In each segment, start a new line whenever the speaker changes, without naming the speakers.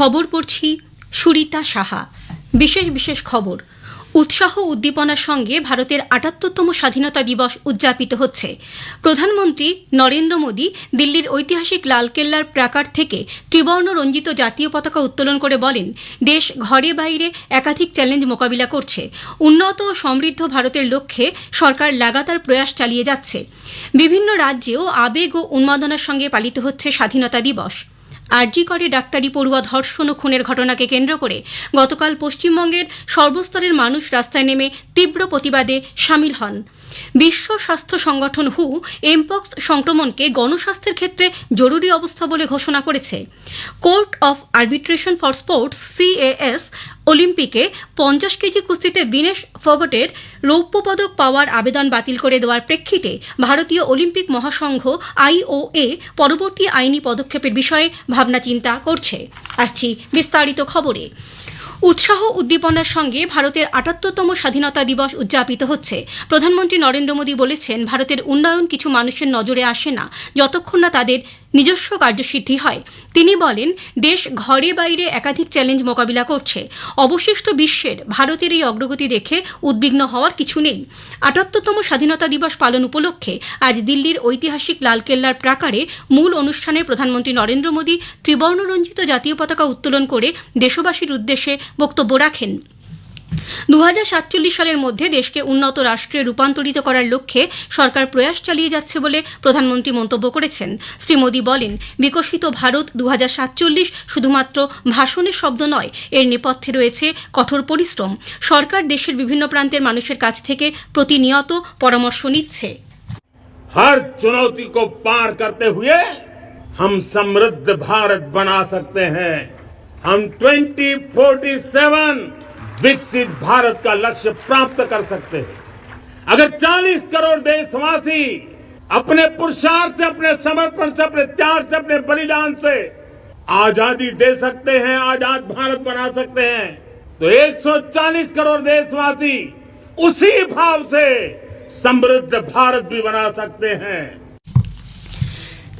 খবর পড়ছি সুরিতা সাহা। বিশেষ বিশেষ খবর, উৎসাহ উদ্দীপনার সঙ্গে ভারতের আটাত্তরতম স্বাধীনতা দিবস উদযাপিত হচ্ছে। প্রধানমন্ত্রী নরেন্দ্র মোদী দিল্লির ঐতিহাসিক লালকেল্লার প্রাকার থেকে ত্রিবর্ণ রঞ্জিত জাতীয় পতাকা উত্তোলন করে বলেন, দেশ ঘরে বাইরে একাধিক চ্যালেঞ্জ মোকাবিলা করছে। উন্নত ও সমৃদ্ধ ভারতের লক্ষ্যে সরকার লাগাতার প্রয়াস চালিয়ে যাচ্ছে। বিভিন্ন রাজ্যেও আবেগ ও উন্মাদনার সঙ্গে পালিত হচ্ছে স্বাধীনতা দিবস। আরজি করে ডাক্তারি পড়ুয়া ধর্ষণ ও খুনের ঘটনাকে কেন্দ্র করে গতকাল পশ্চিমবঙ্গের সর্বস্তরের মানুষ রাস্তায় নেমে তীব্র প্রতিবাদে সামিল হন। বিশ্ব স্বাস্থ্য সংগঠন হু এমপক্স সংক্রমণকে গণস্বাস্থ্যের ক্ষেত্রে জরুরি অবস্থা বলে ঘোষণা করেছে। Court of arbitration for sports, CAS অলিম্পিকে পঞ্চাশ কেজি কুস্তিতে বিনেশ ফগটের রৌপ্য পদক পাওয়ার আবেদন বাতিল করে দেওয়ার প্রেক্ষিতে ভারতীয় অলিম্পিক মহাসংঘ আইওএ পরবর্তী আইনি পদক্ষেপের বিষয়ে ভাবনা চিন্তা করছে। আসছি বিস্তারিত খবরে। উৎসাহ উদ্দীপনার সঙ্গে ভারতের আটাত্তরতম স্বাধীনতা দিবস উদযাপিত হচ্ছে। প্রধানমন্ত্রী নরেন্দ্র মোদী বলেছেন, ভারতের উন্নয়ন কিছু মানুষের নজরে আসে না, যতক্ষণ না তাদের নিজস্ব কার্যসিদ্ধি হয়। তিনি বলেন, দেশ ঘরে বাইরে একাধিক চ্যালেঞ্জ মোকাবিলা করছে। অবশিষ্ট বিশ্বের ভারতের এই অগ্রগতি দেখে উদ্বিগ্ন হওয়ার কিছু নেই। আটাত্তরতম স্বাধীনতা দিবস পালন উপলক্ষে আজ দিল্লির ঐতিহাসিক লালকেল্লার প্রাকারে মূল অনুষ্ঠানে প্রধানমন্ত্রী নরেন্দ্র মোদী ত্রিবর্ণরঞ্জিত জাতীয় পতাকা উত্তোলন করে দেশবাসীর উদ্দেশ্যে বক্তব্য রাখেন। দু সালের মধ্যে দেশকে উন্নত রাষ্ট্রে রূপান্তরিত করার লক্ষ্যে সরকার প্রয়াস চালিয়ে যাচ্ছে বলে প্রধানমন্ত্রী মন্তব্য করেছেন শ্রী মোদী বলেন বিকশিত ভারত দু শুধুমাত্র ভাষণের শব্দ নয় এর নেপথ্যে রয়েছে কঠোর পরিশ্রম সরকার দেশের বিভিন্ন প্রান্তের মানুষের কাছ থেকে প্রতিনিয়ত পরামর্শ নিচ্ছে
हर चुनौती को पार करते हुए हम समृद्ध भारत बना सकते हैं हम 2047 विकसित भारत का लक्ष्य प्राप्त कर सकते हैं। अगर 40 करोड़ देशवासी अपने पुरुषार्थ से, अपने समर्पण से, अपने त्याग से, अपने बलिदान से आज़ादी दे सकते हैं, आज़ाद भारत बना सकते हैं तो 140 करोड़ देशवासी उसी भाव से समृद्ध भारत भी बना सकते हैं।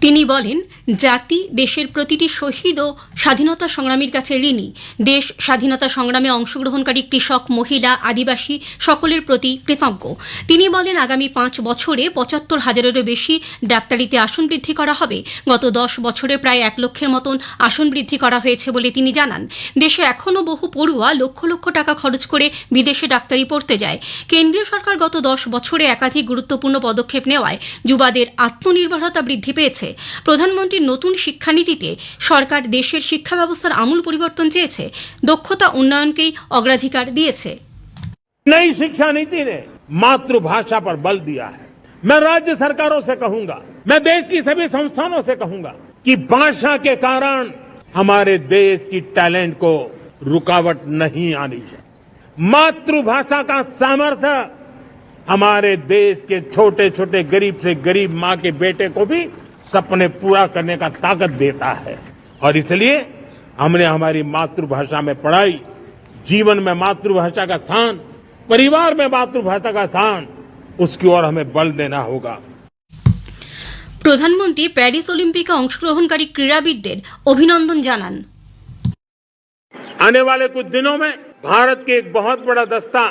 তিনি বলেন, জাতি দেশের প্রতিটি শহীদ ও স্বাধীনতা সংগ্রামীর কাছে ঋণী। দেশ স্বাধীনতা সংগ্রামে অংশগ্রহণকারী কৃষক, মহিলা, আদিবাসী সকলের প্রতি কৃতজ্ঞ। তিনি বলেন, আগামী পাঁচ বছরে পঁচাত্তর হাজারেরও বেশি ডাক্তারিতে আসন বৃদ্ধি করা হবে। গত দশ বছরে প্রায় এক লক্ষের মতন আসন বৃদ্ধি করা হয়েছে বলে তিনি জানান। দেশে এখনও বহু পড়ুয়া লক্ষ লক্ষ টাকা খরচ করে বিদেশে ডাক্তারি পড়তে যায়। কেন্দ্রীয় সরকার গত দশ বছরে একাধিক গুরুত্বপূর্ণ পদক্ষেপ নেওয়ায় যুবাদের আত্মনির্ভরতা বৃদ্ধি পেয়েছে। প্রধানমন্ত্রীর নতুন শিক্ষানীতিতে সরকার দেশের শিক্ষা ব্যবস্থার আমূল পরিবর্তন চেয়েছে দক্ষতা উন্নয়নকেই অগ্রাধিকার দিয়েছে
नई शिक्षा नीति ने मातृभाषा पर बल दिया है मैं राज्य सरकारों से कहूंगा मैं देश की सभी संस्थानों से कहूंगा कि भाषा के कारण हमारे देश की टैलेंट को रुकावट नहीं आनी चाहिए मातृभाषा का सामर्थ्य हमारे देश के छोटे छोटे गरीब से गरीब माँ के बेटे को भी सपने पूरा करने का ताकत देता है और इसलिए हमने हमारी मातृभाषा में पढ़ाई जीवन में मातृभाषा का स्थान परिवार में मातृभाषा का स्थान उसकी ओर हमें बल देना होगा
প্রধানমন্ত্রী প্যারিস অলিম্পিকে অংশগ্রহণকারী ক্রীড়াবিদদের অভিনন্দন জানান
आने वाले कुछ दिनों में भारत के एक बहुत बड़ा दस्ता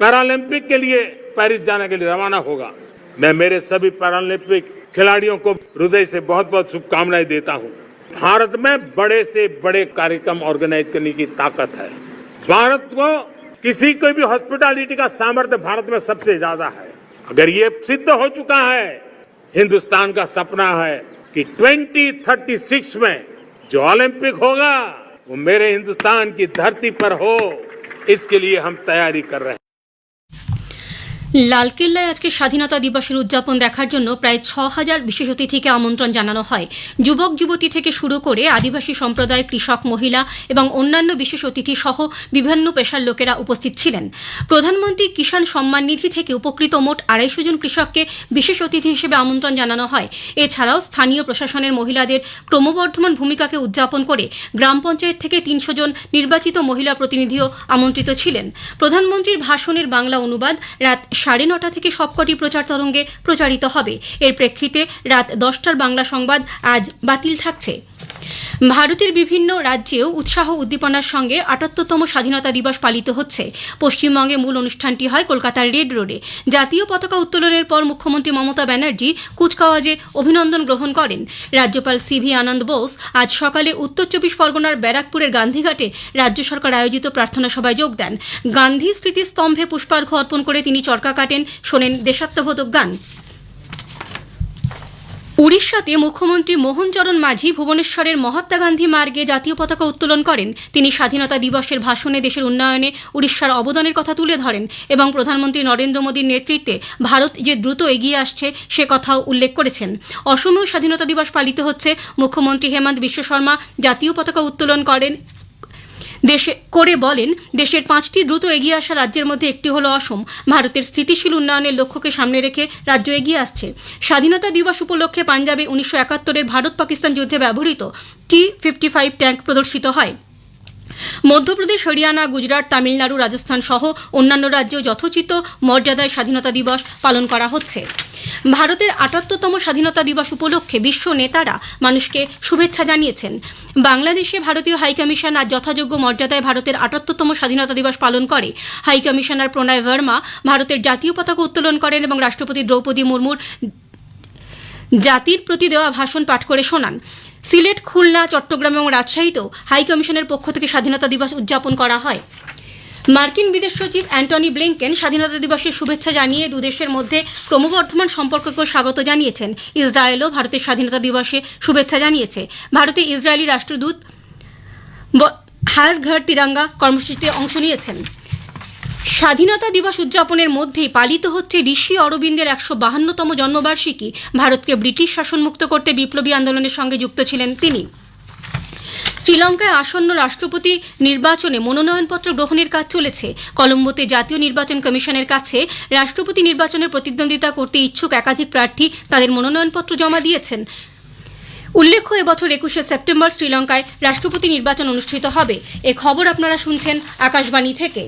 पैरालंपिक के लिए पेरिस जाने के लिए रवाना होगा मैं मेरे सभी पैरालंपिक खिलाड़ियों को हृदय से बहुत बहुत शुभकामनाएँ देता हूँ। भारत में बड़े से बड़े कार्यक्रम ऑर्गेनाइज करने की ताकत है। भारत को किसी को भी हॉस्पिटैलिटी का सामर्थ्य भारत में सबसे ज़्यादा है। अगर ये सिद्ध हो चुका है, हिंदुस्तान का सपना है कि 2036 में जो ओलंपिक होगा, वो मेरे हिंदुस्तान की धरती पर हो। इसके लिए हम तैयारी कर रहे हैं।
লালকেল্লায় আজকে স্বাধীনতা দিবসের উদযাপন দেখার জন্য প্রায় ছ হাজার বিশেষ অতিথিকে আমন্ত্রণ জানানো হয়। যুবক, যুবতী থেকে শুরু করে আদিবাসী সম্প্রদায় কৃষক, মহিলা এবং অন্যান্য বিশেষ অতিথি সহ বিভিন্ন পেশার লোকেরা উপস্থিত ছিলেন। প্রধানমন্ত্রী কিষাণ সম্মান নিধি থেকে উপকৃত মোট আড়াইশো জন কৃষককে বিশেষ অতিথি হিসেবে আমন্ত্রণ জানানো হয়। এছাড়াও স্থানীয় প্রশাসনের মহিলাদের ক্রমবর্ধমান ভূমিকাকে উদযাপন করে গ্রাম পঞ্চায়েত থেকে তিনশো জন নির্বাচিত মহিলা প্রতিনিধিও আমন্ত্রিত ছিলেন। প্রধানমন্ত্রীর ভাষণের বাংলা অনুবাদ রাত সাড়ে নটা থেকে সবকটি প্রচার তরঙ্গে প্রচারিত হবে। এর প্রেক্ষিতে রাত দশটার বাংলা সংবাদ আজ বাতিল থাকছে। ভারতের বিভিন্ন রাজ্যেও উৎসাহ উদ্দীপনার সঙ্গে আটাত্তরতম স্বাধীনতা দিবস পালিত হচ্ছে। পশ্চিমবঙ্গে মূল অনুষ্ঠানটি হয় কলকাতার রেড রোডে। জাতীয় পতাকা উত্তোলনের পর মুখ্যমন্ত্রী মমতা ব্যানার্জি কুচকাওয়াজে অভিনন্দন গ্রহণ করেন। রাজ্যপাল সিভি আনন্দ বোস আজ সকালে উত্তর চব্বিশ পরগনার ব্যারাকপুরের গান্ধীঘাটে রাজ্য সরকার আয়োজিত প্রার্থনা সভায় যোগ দেন। গান্ধী স্মৃতিস্তম্ভে পুষ্পার্ঘ অর্পণ করে তিনি চরকা কাটেন, শোনেন দেশাত্মবোধক গান। উড়িষ্যাতে মুখ্যমন্ত্রী মোহনচরণ মাঝি ভুবনেশ্বরের মহাত্মা গান্ধী মার্গে জাতীয় পতাকা উত্তোলন করেন। তিনি স্বাধীনতা দিবসের ভাষণে দেশের উন্নয়নে উড়িষ্যার অবদানের কথা তুলে ধরেন এবং প্রধানমন্ত্রী নরেন্দ্র মোদীর নেতৃত্বে ভারত যে দ্রুত এগিয়ে আসছে সে কথাও উল্লেখ করেছেন। অসমেও স্বাধীনতা দিবস পালিত হচ্ছে মুখ্যমন্ত্রী হেমন্ত বিশ্ব শর্মা জাতীয় পতাকা উত্তোলন করেন। দেশে করে বলেন, দেশের পাঁচটি দ্রুত এগিয়ে আসা রাজ্যের মধ্যে একটি হলো অসম। ভারতের স্থিতিশীল উন্নয়নের লক্ষ্যকে সামনে রেখে রাজ্য এগিয়ে আসছে। স্বাধীনতা দিবস উপলক্ষে পাঞ্জাবে উনিশশো একাত্তরের ভারত পাকিস্তান যুদ্ধে ব্যবহৃত টি ফিফটি ফাইভ ট্যাঙ্ক প্রদর্শিত হয়। মধ্যপ্রদেশ, হরিয়ানা, গুজরাট, তামিলনাড়ু, রাজস্থান সহ অন্যান্য রাজ্যেও যথোচিত মর্যাদায় স্বাধীনতা দিবস পালন করা হচ্ছে। ভারতের আটাত্তরতম স্বাধীনতা দিবস উপলক্ষে বিশ্ব নেতারা মানুষকে শুভেচ্ছা জানিয়েছেন। বাংলাদেশে ভারতীয় হাইকমিশন আজ যথাযোগ্য মর্যাদায় ভারতের আটাত্তরতম স্বাধীনতা দিবস পালন করে। হাইকমিশনার প্রণয় ভার্মা ভারতের জাতীয় পতাকা উত্তোলন করেন এবং রাষ্ট্রপতি দ্রৌপদী মুর্মুর জাতির প্রতি দেওয়া ভাষণ পাঠ করে শোনান। সিলেট, খুলনা, চট্টগ্রাম এবং রাজশাহীতেও হাই কমিশনের পক্ষ থেকে স্বাধীনতা দিবস উদযাপন করা হয়। মার্কিন বিদেশ সচিব অ্যান্টনি ব্লিংকেন স্বাধীনতা দিবসের শুভেচ্ছা জানিয়ে দুদেশের মধ্যে ক্রমবর্ধমান সম্পর্ককে স্বাগত জানিয়েছেন। ইসরায়েলও ভারতের স্বাধীনতা দিবসে শুভেচ্ছা জানিয়েছে। ভারতে ইসরায়েলি রাষ্ট্রদূত ব- হার ঘর তিরঙ্গা কর্মসূচিতে অংশ নিয়েছেন। স্বাধীনতা দিবস উদযাপনের মধ্যেই পালিত হচ্ছে ঋষি অরবিন্দের একশো বাহান্নতম জন্মবার্ষিকী। ভারতকে ব্রিটিশ শাসনমুক্ত করতে বিপ্লবী আন্দোলনের সঙ্গে যুক্ত ছিলেন তিনি। শ্রীলঙ্কায় আসন্ন রাষ্ট্রপতি নির্বাচনে মনোনয়নপত্র গ্রহণের কাজ চলেছে। কলম্বোতে জাতীয় নির্বাচন কমিশনের কাছে রাষ্ট্রপতি নির্বাচনের প্রতিদ্বন্দ্বিতা করতে ইচ্ছুক একাধিক প্রার্থী তাদের মনোনয়নপত্র জমা দিয়েছেন। উল্লেখ্য, এবছর একুশে সেপ্টেম্বর শ্রীলঙ্কায় রাষ্ট্রপতি নির্বাচন অনুষ্ঠিত হবে। এ খবর আপনারা শুনছেন আকাশবাণী থেকে।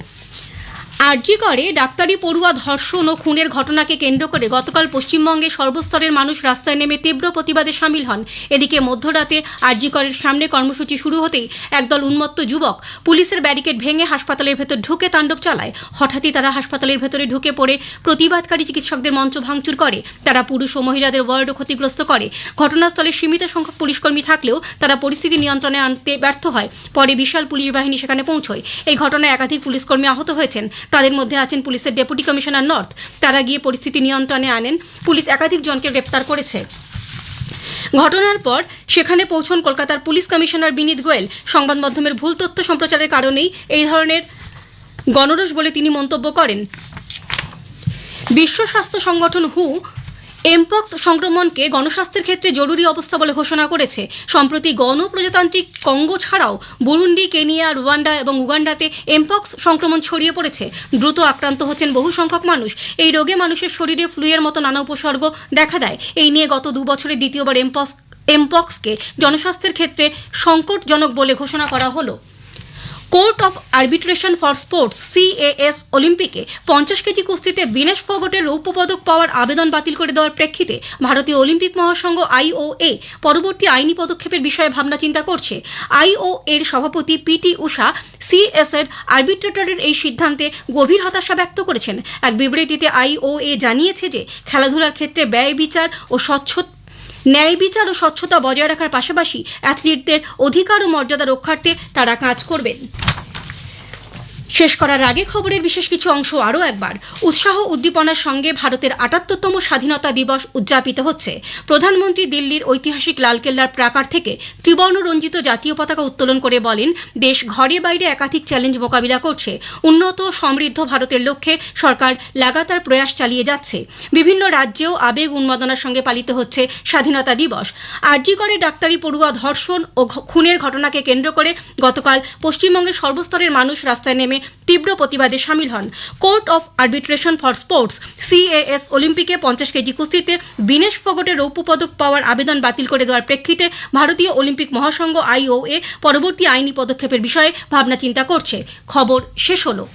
আরজি করে ডাক্তারি পড়ুয়া ধর্ষণ ও খুনের ঘটনাকে কেন্দ্র করে গতকাল পশ্চিমবঙ্গে সর্বস্তরের মানুষ রাস্তায় নেমে তীব্র প্রতিবাদে সামিল হন। এদিকে মধ্যরাতে আরজি করের সামনে কর্মসূচি শুরু হতেই একদল উন্মত্ত যুবক পুলিশের ব্যারিকেড ভেঙে হাসপাতালের ভেতর ঢুকে তাণ্ডব চালায়। হঠাৎই তারা হাসপাতালের ভেতরে ঢুকে পড়ে প্রতিবাদকারী চিকিৎসকদের মঞ্চ ভাঙচুর করে। তারা পুরুষ ও মহিলাদের ওয়ার্ডও ক্ষতিগ্রস্ত করে। ঘটনাস্থলে সীমিত সংখ্যক পুলিশকর্মী থাকলেও তারা পরিস্থিতি নিয়ন্ত্রণে আনতে ব্যর্থ হয়। পরে বিশাল পুলিশ বাহিনী সেখানে পৌঁছয়। এই ঘটনায় একাধিক পুলিশকর্মী আহত হয়েছেন। তাদের মধ্যে আছেন পুলিশের ডেপুটি কমিশনার নর্থ। তারা গিয়ে পরিস্থিতি নিয়ন্ত্রণে আনেন। পুলিশ একাধিক জনকে গ্রেপ্তার করেছে। ঘটনার পর সেখানে পৌঁছন কলকাতার পুলিশ কমিশনার বিনীত গোয়েল। সংবাদ মাধ্যমের ভুল তথ্য সম্প্রচারের কারণেই এই ধরনের গণরোষ বলে তিনি মন্তব্য করেন। বিশ্ব স্বাস্থ্য সংগঠন হু এমপক্স সংক্রমণকে গণস্বাস্থ্যের ক্ষেত্রে জরুরি অবস্থা বলে ঘোষণা করেছে। সম্প্রতি গণপ্রজাতান্ত্রিক কঙ্গো ছাড়াও বুরুন্ডি, কেনিয়া, রুয়ান্ডা এবং উগান্ডাতে এমপক্স সংক্রমণ ছড়িয়ে পড়েছে। দ্রুত আক্রান্ত হচ্ছেন বহু সংখ্যক মানুষ। এই রোগে মানুষের শরীরে ফ্লুয়ের মতো নানা উপসর্গ দেখা দেয়। এই নিয়ে গত দু বছরে দ্বিতীয়বার এমপক্স এমপক্সকে জনস্বাস্থ্যের ক্ষেত্রে সংকটজনক বলে ঘোষণা করা হলো। Court of arbitration for sports, CAS অলিম্পিকে পঞ্চাশ কেজি কুস্তিতে বিনেশ ফগটের রৌপ্য পদক পাওয়ার আবেদন বাতিল করে দেওয়ার প্রেক্ষিতে ভারতীয় অলিম্পিক মহাসংঘ আইওএ পরবর্তী আইনি পদক্ষেপের বিষয়ে ভাবনা চিন্তা করছে। আইও এর সভাপতি পিটি উষা সিএস এর আর্বিট্রেটরের এই সিদ্ধান্তে গভীর হতাশা ব্যক্ত করেছেন। এক বিবৃতিতে আইওএ জানিয়েছে যে, খেলাধুলার ক্ষেত্রে ব্যয় বিচার ও স্বচ্ছ ন্যায় বিচার ও স্বচ্ছতা বজায় রাখার পাশাপাশি অ্যাথলিটদের অধিকার ও মর্যাদা রক্ষার্থে তারা কাজ করবেন। শেষ করার আগে খবরের বিশেষ কিছু অংশ আরও একবার। উৎসাহ উদ্দীপনার সঙ্গে ভারতের আটাত্তরতম স্বাধীনতা দিবস উদযাপিত হচ্ছে। প্রধানমন্ত্রী দিল্লির ঐতিহাসিক লালকেল্লার প্রাকার থেকে ত্রিবর্ণ রঞ্জিত জাতীয় পতাকা উত্তোলন করে বলেন, দেশ ঘরে বাইরে একাধিক চ্যালেঞ্জ মোকাবিলা করছে। উন্নত, সমৃদ্ধ ভারতের লক্ষ্যে সরকার লাগাতার প্রয়াস চালিয়ে যাচ্ছে। বিভিন্ন রাজ্যেও আবেগ উন্মাদনার সঙ্গে পালিত হচ্ছে স্বাধীনতা দিবস। আরজি করে ডাক্তারি পড়ুয়া ধর্ষণ ও খুনের ঘটনাকে কেন্দ্র করে গতকাল পশ্চিমবঙ্গের সর্বস্তরের মানুষ রাস্তায় নেমে তীব্র প্রতিবাদে সামিল হন। Court of arbitration for sports, CAS অলিম্পিকে পঞ্চাশ কেজি কুস্তিতে বিনেশ ফগটের রৌপ্য পদক পাওয়ার আবেদন বাতিল করে দেওয়ার প্রেক্ষিতে ভারতীয় অলিম্পিক মহাসংঘ আইওএ পরবর্তী আইনি পদক্ষেপের বিষয়ে ভাবনা চিন্তা করছে। খবর শেষ হলো।